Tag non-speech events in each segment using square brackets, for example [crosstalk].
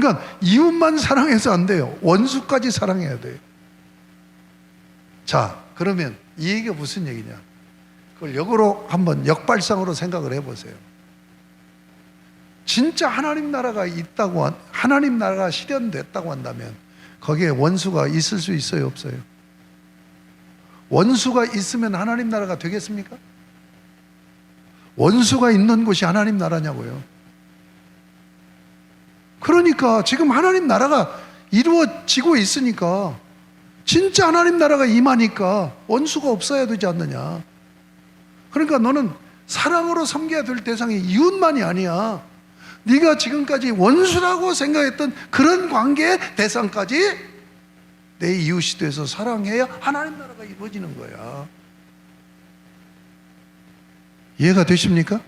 그러니까 이웃만 사랑해서 안 돼요. 원수까지 사랑해야 돼요. 자, 그러면 이 얘기가 무슨 얘기냐? 그걸 역으로 한번 역발상으로 생각을 해보세요. 진짜 하나님 나라가 있다고 한- 하나님 나라가 실현됐다고 한다면 거기에 원수가 있을 수 있어요, 없어요? 원수가 있으면 하나님 나라가 되겠습니까? 원수가 있는 곳이 하나님 나라냐고요. 그러니까 지금 하나님 나라가 이루어지고 있으니까 진짜 하나님 나라가 임하니까 원수가 없어야 되지 않느냐. 그러니까 너는 사랑으로 섬겨야 될 대상이 이웃만이 아니야. 네가 지금까지 원수라고 생각했던 그런 관계의 대상까지 내 이웃이 돼서 사랑해야 하나님 나라가 이루어지는 거야. 이해가 되십니까?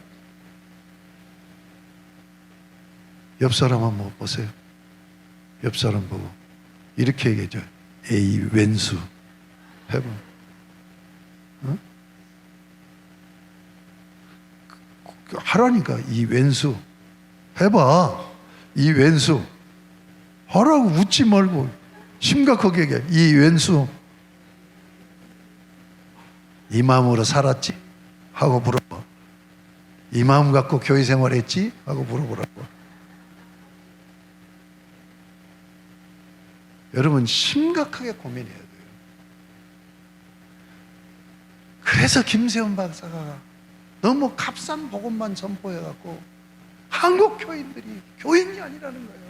옆 사람 한번 보세요. 옆 사람 보고 이렇게 얘기하죠. 에이 왼수 해봐. 어? 그- 하라니까 이 왼수 해봐. 이 왼수 하라고 웃지 말고 심각하게 얘기해. 이 왼수 이 마음으로 살았지? 하고 물어봐. 이 마음 갖고 교회 생활했지? 하고 물어보라고. 여러분 심각하게 고민해야 돼요. 그래서 김세훈 박사가 너무 값싼 복음만 선포해 갖고 한국 교인들이 교인이 아니라는 거예요.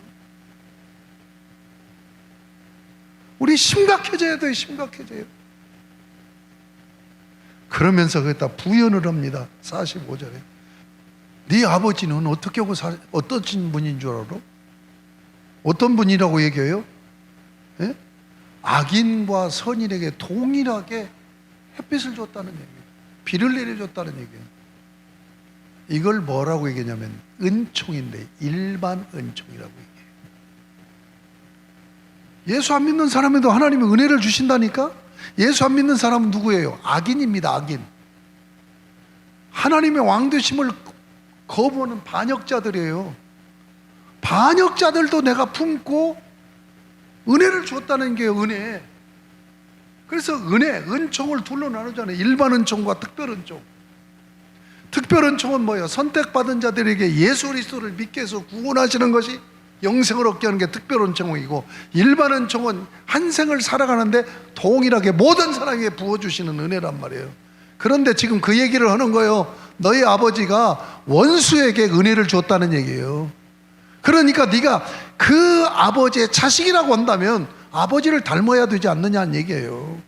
우리 심각해져야 돼요. 심각해져요. 그러면서 거기다 부연을 합니다. 45절에. 네 아버지는 어떻게 하고 살, 어떤 분인 줄 알아? 어떤 분이라고 얘기해요? 예? 악인과 선인에게 동일하게 햇빛을 줬다는 얘기예요. 비를 내려줬다는 얘기예요. 이걸 뭐라고 얘기냐면 은총인데 일반 은총이라고 얘기해요. 예수 안 믿는 사람에도 하나님이 은혜를 주신다니까? 예수 안 믿는 사람은 누구예요? 악인입니다, 악인. 하나님의 왕되심을 거부하는 반역자들이에요. 반역자들도 내가 품고 은혜를 줬다는 게 은혜. 그래서 은혜, 은총을 둘로 나누잖아요. 일반 은총과 특별 은총. 특별 은총은 뭐예요? 선택받은 자들에게 예수 그리스도를 믿게 해서 구원하시는 것이 영생을 얻게 하는 게 특별 은총이고 일반 은총은 한 생을 살아가는데 동일하게 모든 사람에게 부어 주시는 은혜란 말이에요. 그런데 지금 그 얘기를 하는 거예요. 너희 아버지가 원수에게 은혜를 줬다는 얘기예요. 그러니까 네가 그 아버지의 자식이라고 한다면 아버지를 닮아야 되지 않느냐는 얘기예요.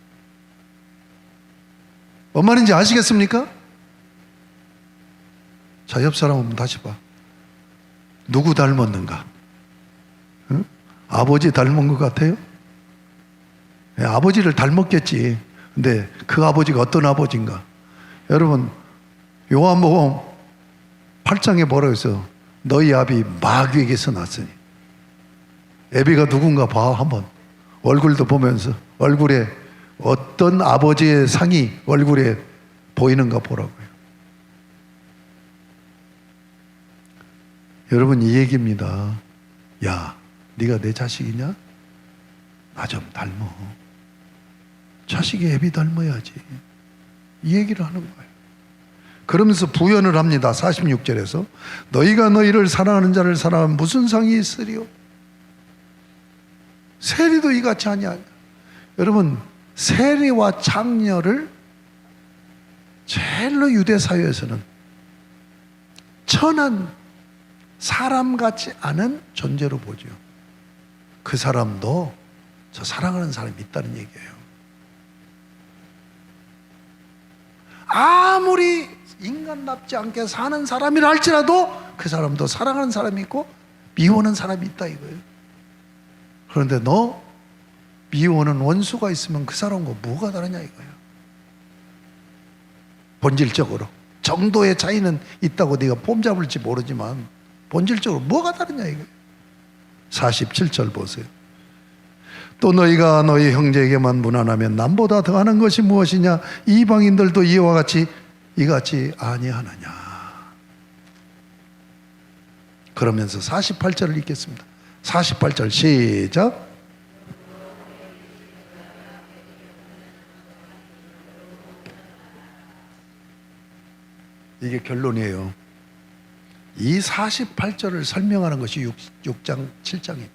뭔 말인지 아시겠습니까? 자, 옆 사람 한번 다시 봐. 누구 닮았는가? 응? 아버지 닮은 것 같아요? 예, 아버지를 닮았겠지. 근데 그 아버지가 어떤 아버지인가? 여러분, 요한복음 8장에 뭐라고 했어? 너희 아비 마귀에게서 났으니. 애비가 누군가 봐, 한번. 얼굴도 보면서 얼굴에 어떤 아버지의 상이 얼굴에 보이는가 보라고요. 여러분 이 얘기입니다. 야, 네가 내 자식이냐? 나 좀 닮어. 자식이 애비 닮아야지. 이 얘기를 하는 거예요. 그러면서 부연을 합니다. 46절에서 너희가 너희를 사랑하는 자를 사랑하면 무슨 상이 있으리요? 세리도 이같이 하냐? 여러분 세리와 장녀를 제일로 유대 사회에서는 천한 사람 같지 않은 존재로 보죠. 그 사람도 저 사랑하는 사람이 있다는 얘기예요. 아무리 인간답지 않게 사는 사람이라 할지라도 그 사람도 사랑하는 사람이 있고 미워하는 사람이 있다 이거예요. 그런데 너 미워하는 원수가 있으면 그 사람과 뭐가 다르냐 이거예요. 본질적으로 정도의 차이는 있다고 네가 폼 잡을지 모르지만 본질적으로 뭐가 다르냐 이거예요. 47절 보세요. 또 너희가 너희 형제에게만 무난하면 남보다 더하는 것이 무엇이냐? 이방인들도 이와 같이 이같이 아니하느냐? 그러면서 48절을 읽겠습니다. 48절 시작. 이게 결론이에요. 이 48절을 설명하는 것이 6, 장 7장입니다.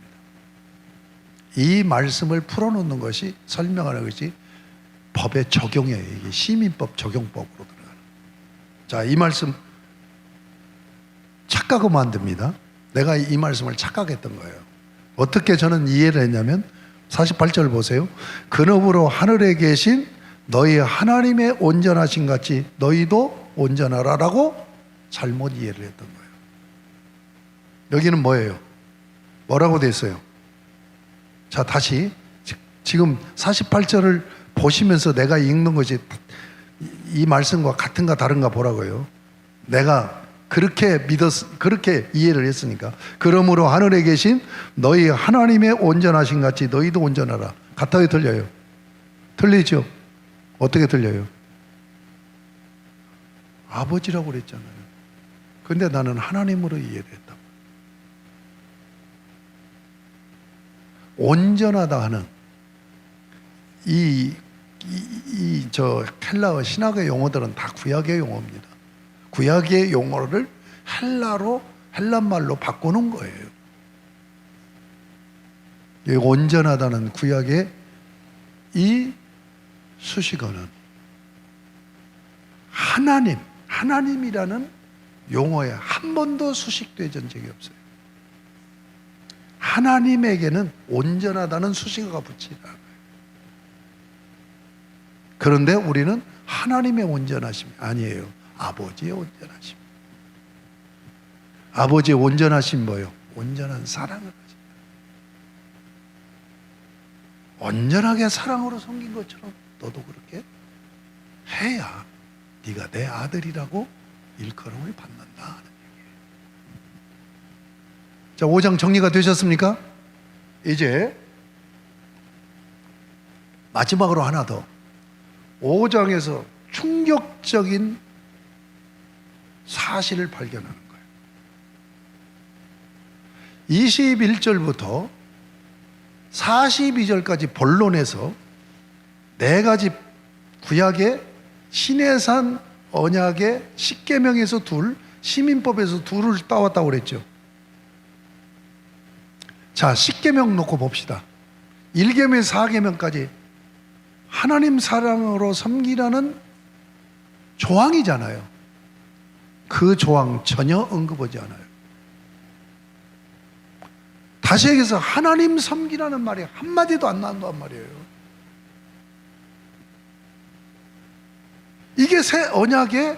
이 말씀을 풀어놓는 것이 설명하는 것이 법의 적용이에요. 이게 시민법 적용법으로 들어가는. 자, 이 말씀 착각하면 안 됩니다. 내가 이 말씀을 착각했던 거예요. 어떻게 저는 이해를 했냐면 48절 보세요. 근업으로 하늘에 계신 너희 하나님의 온전하신 같이 너희도 온전하라라고 잘못 이해를 했던 거예요. 여기는 뭐예요? 뭐라고 돼 있어요? 자, 다시 지- 지금 48절을 보시면서 내가 읽는 것이 이- 이 말씀과 같은가 다른가 보라고요. 내가 그렇게 믿었 그렇게 이해를 했으니까 그러므로 하늘에 계신 너희 하나님의 온전하신 같이 너희도 온전하라. 같아요, 틀려요? 틀리죠? 어떻게 틀려요? 아버지라고 그랬잖아요. 근데 나는 하나님으로 이해를 했다. 온전하다 하는 이이저 헬라어 신학의 용어들은 다 구약의 용어입니다. 구약의 용어를 헬라로 헬란 말로 바꾸는 거예요. 이 온전하다는 구약의 이 수식어는 하나님, 하나님이라는 용어에 한 번도 수식되던 적이 없어요. 하나님에게는 온전하다는 수식어가 붙이다. 그런데 우리는 하나님의 온전하심 아니에요. 아버지의 온전하심. 아버지의 온전하심 뭐요? 온전한 사랑을 하십니다. 온전하게 사랑으로 섬긴 것처럼 너도 그렇게 해야 네가 내 아들이라고 일컬음을 받는다. 자, 5장 정리가 되셨습니까? 이제 마지막으로 하나 더. 5장에서 충격적인 사실을 발견하는 거예요. 21절부터 42절까지 본론에서 네 가지 구약의 신해산 언약의 십계명에서 둘, 시민법에서 둘을 따왔다고 그랬죠. 자, 십계명 놓고 봅시다. 1계명, 4계명까지 하나님 사랑으로 섬기라는 조항이잖아요. 그 조항 전혀 언급하지 않아요. 다시 얘기해서 하나님 섬기라는 말이 한마디도 안 나온단 말이에요. 이게 새 언약의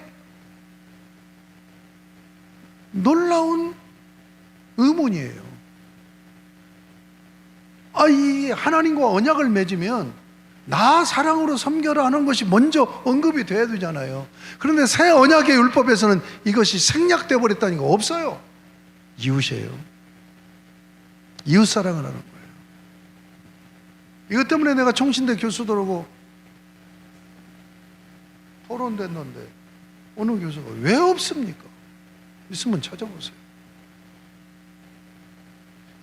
놀라운 의문이에요. 아, 이 하나님과 언약을 맺으면 나 사랑으로 섬겨라 하는 것이 먼저 언급이 돼야 되잖아요. 그런데 새 언약의 율법에서는 이것이 생략돼 버렸다니까 없어요. 이웃이에요. 이웃 사랑을 하는 거예요. 이것 때문에 내가 총신대 교수들하고 토론됐는데 어느 교수가 왜 없습니까? 있으면 찾아보세요.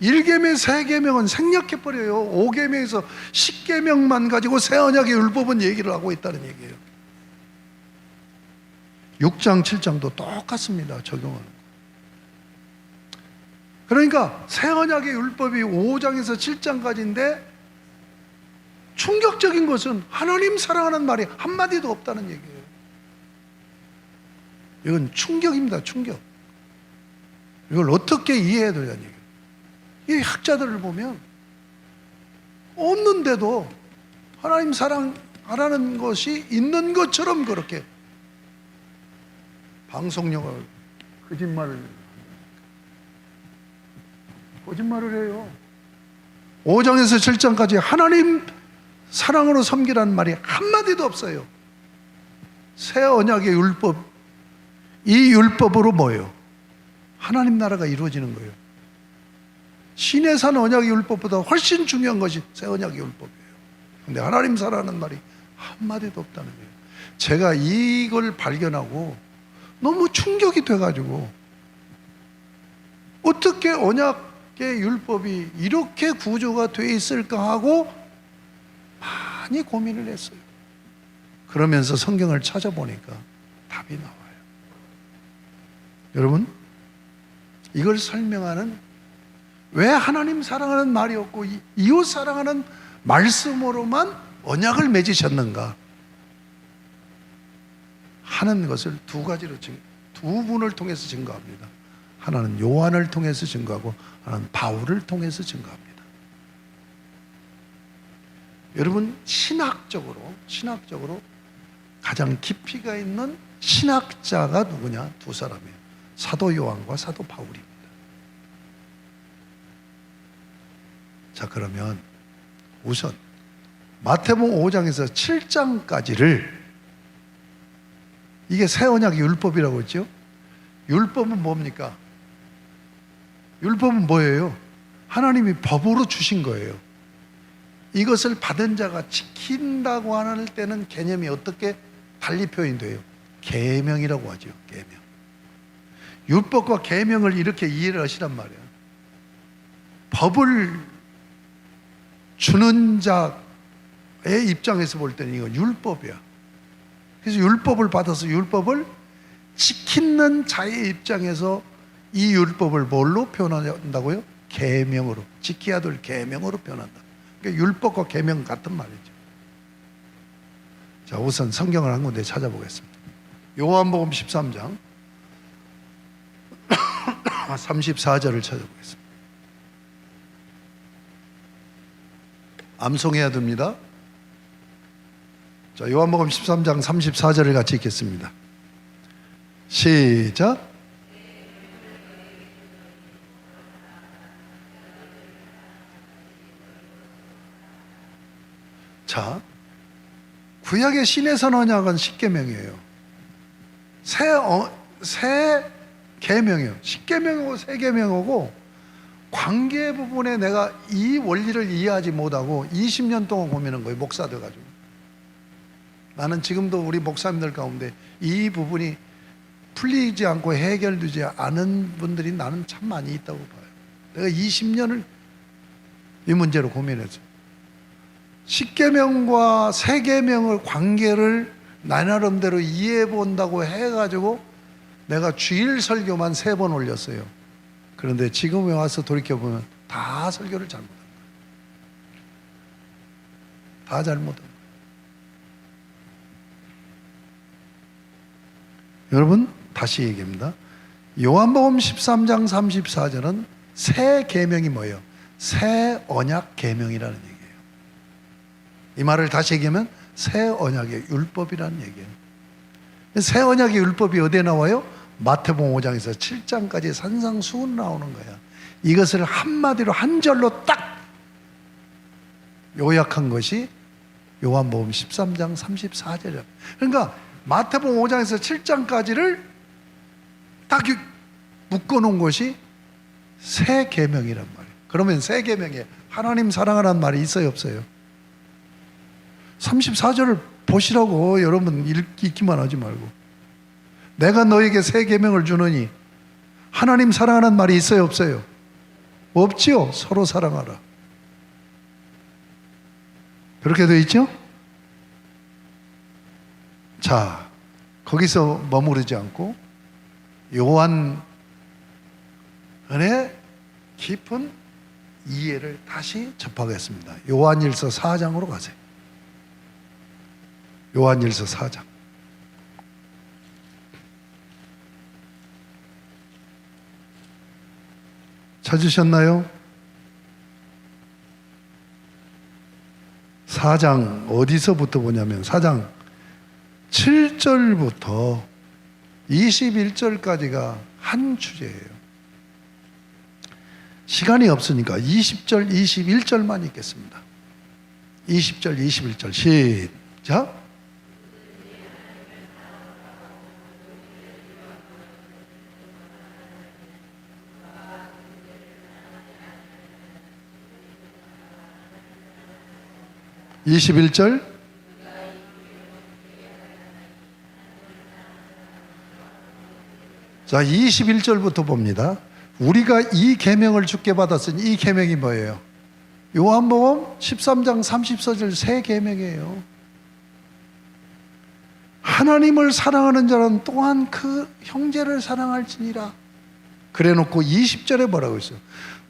1계명, 3계명은 생략해 버려요. 5계명에서 10계명만 가지고 새 언약의 율법은 얘기를 하고 있다는 얘기예요. 6장, 7장도 똑같습니다. 적용하는 거. 그러니까 새 언약의 율법이 5장에서 7장까지인데 충격적인 것은 하나님 사랑하는 말이 한마디도 없다는 얘기예요. 이건 충격입니다. 충격. 이걸 어떻게 이해해야 되냐는 얘기예요. 이 학자들을 보면 없는데도 하나님 사랑하라는 것이 있는 것처럼 그렇게 방송용을 거짓말을 거짓말을 해요. 5장에서 7장까지 하나님 사랑으로 섬기라는 말이 한마디도 없어요. 새 언약의 율법, 이 율법으로 뭐예요? 하나님 나라가 이루어지는 거예요. 신의 산 언약의 율법보다 훨씬 중요한 것이 새 언약의 율법이에요. 근데 하나님 사랑하는 말이 한마디도 없다는 거예요. 제가 이걸 발견하고 너무 충격이 돼가지고 어떻게 언약 율법이 이렇게 구조가 돼 있을까 하고 많이 고민을 했어요. 그러면서 성경을 찾아보니까 답이 나와요. 여러분, 이걸 설명하는 왜 하나님 사랑하는 말이 없고 이- 이웃 사랑하는 말씀으로만 언약을 맺으셨는가 하는 것을 두 가지로 증, 두 분을 통해서 증거합니다. 하나는 요한을 통해서 증거하고 하나는 바울을 통해서 증거합니다. 여러분 신학적으로 신학적으로 가장 깊이가 있는 신학자가 누구냐? 두 사람이에요. 사도 요한과 사도 바울입니다. 자, 그러면 우선 마태복음 5장에서 7장까지를 이게 새 언약의 율법이라고 했죠? 율법은 뭡니까? 율법은 뭐예요? 하나님이 법으로 주신 거예요. 이것을 받은 자가 지킨다고 하는 때는 개념이 어떻게 달리 표현돼요? 계명이라고 하죠. 계명. 율법과 계명을 이렇게 이해를 하시란 말이에요. 법을 주는 자의 입장에서 볼 때는 이거 율법이야. 그래서 율법을 받아서 율법을 지키는 자의 입장에서 이 율법을 뭘로 표현한다고요? 계명으로 지켜야 될 계명으로 표현한다. 그러니까 율법과 계명 같은 말이죠. 자, 우선 성경을 한 군데 찾아보겠습니다. 요한복음 13장 34절을 [coughs] 찾아보겠습니다. 암송해야 됩니다. 자, 요한복음 13장 34절을 같이 읽겠습니다. 시작. 자, 구약의 신의 언약은 십계명이에요. 새, 어, 새 계명이에요. 십계명이고 새 계명이고 관계 부분에 내가 이 원리를 이해하지 못하고 20년 동안 고민한 거예요. 목사 돼가지고. 나는 지금도 우리 목사님들 가운데 이 부분이 풀리지 않고 해결되지 않은 분들이 나는 참 많이 있다고 봐요. 내가 20년을 이 문제로 고민했어요. 십계명과 세계명의 관계를 나 나름대로 이해해 본다고 해가지고 내가 주일 설교만 세 번 올렸어요. 그런데 지금에 와서 돌이켜 보면 다 설교를 잘못한 거예요. 다 잘못한 거예요. 여러분 다시 얘기합니다. 요한복음 13장 34절은 새 계명이 뭐예요? 새 언약 계명이라는 얘기예요. 이 말을 다시 얘기하면 새 언약의 율법이라는 얘기예요. 새 언약의 율법이 어디에 나와요? 마태복음 5장에서 7장까지 산상수훈 나오는 거야. 이것을 한마디로 한 절로 딱 요약한 것이 요한복음 13장 34절이야. 그러니까 마태복음 5장에서 7장까지를 딱 묶어 놓은 것이 새 계명이란 말이에요. 그러면 새 계명에 하나님 사랑하라는 말이 있어요, 없어요? 34절을 보시라고 여러분 읽기만 하지 말고 내가 너에게 새 계명을 주노니 하나님 사랑하는 말이 있어요, 없어요? 없지요. 서로 사랑하라. 그렇게 되어 있죠? 자, 거기서 머무르지 않고 요한의 깊은 이해를 다시 접하겠습니다. 요한일서 4장으로 가세요. 요한일서 4장. 찾으셨나요? 4장 어디서부터 보냐면 4장 7절부터 21절까지가 한 주제예요. 시간이 없으니까 20절, 21절만 읽겠습니다. 20절, 21절 시작. 이십일 절 자, 21절부터 봅니다. 우리가 이 계명을 주께 받았으니 이 계명이 뭐예요? 요한복음 13장 30절 세 계명이에요. 하나님을 사랑하는 자는 또한 그 형제를 사랑할지니라. 그래 놓고 20절에 뭐라고 있어요?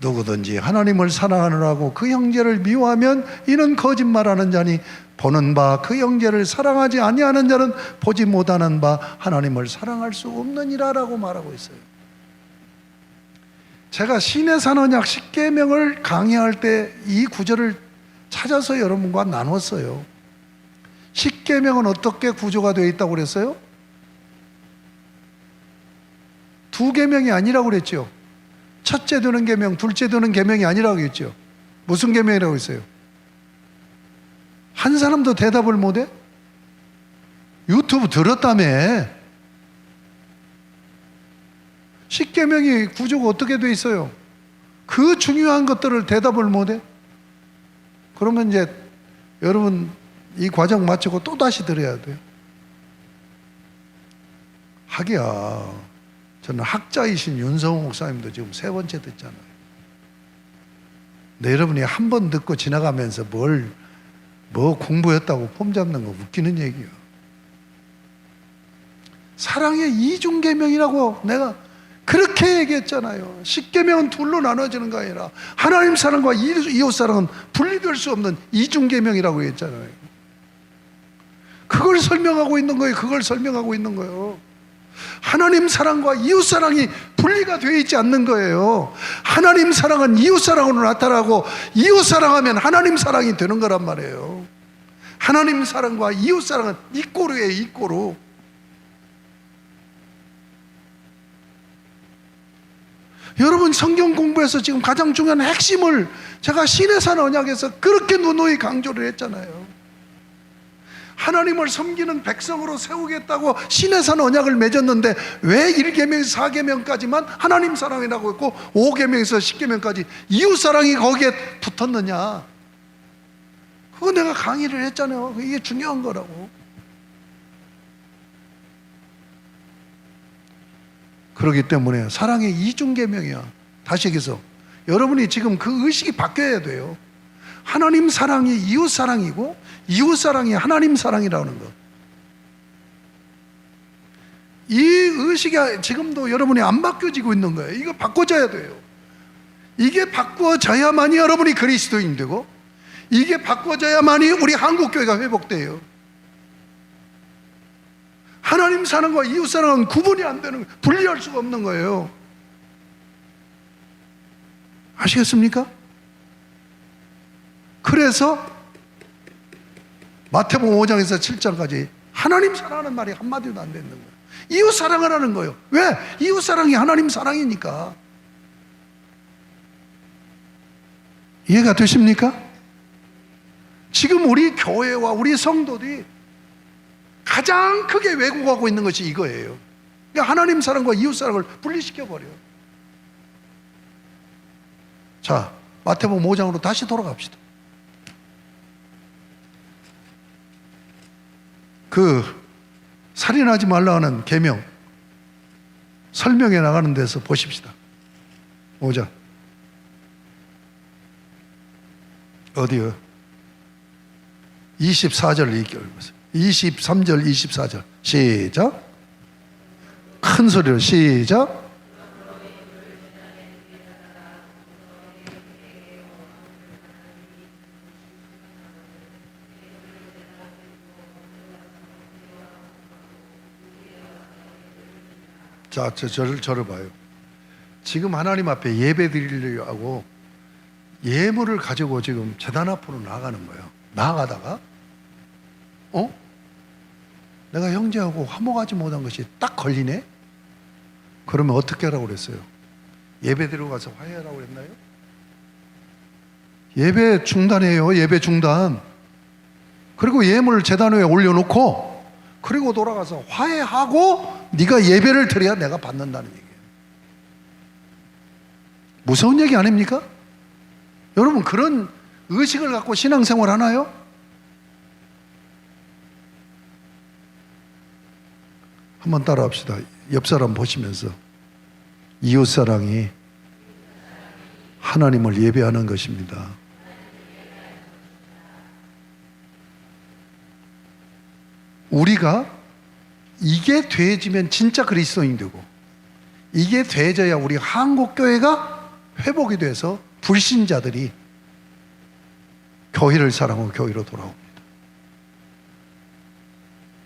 누구든지 하나님을 사랑하느라고 그 형제를 미워하면 이는 거짓말하는 자니 보는 바 그 형제를 사랑하지 아니하는 자는 보지 못하는 바 하나님을 사랑할 수 없느니라라고 말하고 있어요. 제가 신의 산 언약 10계명을 강의할 때 이 구절을 찾아서 여러분과 나눴어요. 10계명은 어떻게 구조가 되어 있다고 그랬어요? 두 계명이 아니라고 그랬죠. 첫째 되는 계명, 둘째 되는 계명이 아니라고 했죠. 무슨 계명이라고 했어요? 한 사람도 대답을 못 해? 유튜브 들었다며. 십계명이 구조가 어떻게 돼 있어요? 그 중요한 것들을 대답을 못 해? 그러면 이제 여러분 이 과정 마치고 또 다시 들어야 돼요. 하기야 저는 학자이신 윤성호 목사님도 지금 세 번째 듣잖아요. 근데 여러분이 한 번 듣고 지나가면서 뭘, 뭐 공부했다고 폼 잡는 거 웃기는 얘기예요. 사랑의 이중계명이라고 내가 그렇게 얘기했잖아요. 십계명은 둘로 나눠지는 거 아니라 하나님 사랑과 이웃 사랑은 분리될 수 없는 이중계명이라고 했잖아요. 그걸 설명하고 있는 거예요. 그걸 설명하고 있는 거예요. 하나님 사랑과 이웃 사랑이 분리가 되어 있지 않는 거예요. 하나님 사랑은 이웃 사랑으로 나타나고 이웃 사랑하면 하나님 사랑이 되는 거란 말이에요. 하나님 사랑과 이웃 사랑은 이꼬르예요, 이꼬르. 여러분 성경 공부에서 지금 가장 중요한 핵심을 제가 신의 산 언약에서 그렇게 누누이 강조를 했잖아요. 하나님을 섬기는 백성으로 세우겠다고 신의 산 언약을 맺었는데 왜 1계명에서 4계명까지만 하나님 사랑이라고 했고 5계명에서 10계명까지 이웃 사랑이 거기에 붙었느냐? 그거 내가 강의를 했잖아요. 이게 중요한 거라고. 그렇기 때문에 사랑의 이중계명이야. 다시 얘기해서 여러분이 지금 그 의식이 바뀌어야 돼요. 하나님 사랑이 이웃 사랑이고 이웃 사랑이 하나님 사랑이라는 것. 이 의식이 지금도 여러분이 안 바뀌어지고 있는 거예요. 이거 바꿔줘야 돼요. 이게 바꿔져야만이 여러분이 그리스도인 되고 이게 바꿔져야만이 우리 한국 교회가 회복돼요. 하나님 사랑과 이웃 사랑은 구분이 안 되는. 분리할 수가 없는 거예요. 아시겠습니까? 그래서 마태복음 5장에서 7장까지 하나님 사랑하는 말이 한마디도 안 되는 거예요. 이웃 사랑을 하는 거예요. 왜? 이웃 사랑이 하나님 사랑이니까. 이해가 되십니까? 지금 우리 교회와 우리 성도들이 가장 크게 왜곡하고 있는 것이 이거예요. 그러니까 하나님 사랑과 이웃 사랑을 분리시켜 버려요. 자, 마태복음 5장으로 다시 돌아갑시다. 그 살인하지 말라는 계명 설명해 나가는 데서 보십시다. 5장 어디요? 24절 읽어보세요. 23절, 24절 시작. 큰 소리로 시작. 자, 저, 저를, 저를 봐요. 지금 하나님 앞에 예배 드리려고 예물을 가지고 지금 재단 앞으로 나가는 거예요. 나가다가, 어? 내가 형제하고 화목하지 못한 것이 딱 걸리네? 그러면 어떻게 하라고 그랬어요? 예배 드리러 가서 화해하라고 그랬나요? 예배 중단해요. 예배 중단. 그리고 예물을 재단 위에 올려놓고 그리고 돌아가서 화해하고 네가 예배를 드려야 내가 받는다는 얘기예요. 무서운 얘기 아닙니까? 여러분 그런 의식을 갖고 신앙생활 하나요? 한번 따라합시다. 옆 사람 보시면서 이웃 사랑이 하나님을 예배하는 것입니다. 우리가 이게 돼지면 진짜 그리스도인 되고 이게 돼져야 우리 한국 교회가 회복이 돼서 불신자들이 교회를 사랑하고 교회로 돌아옵니다.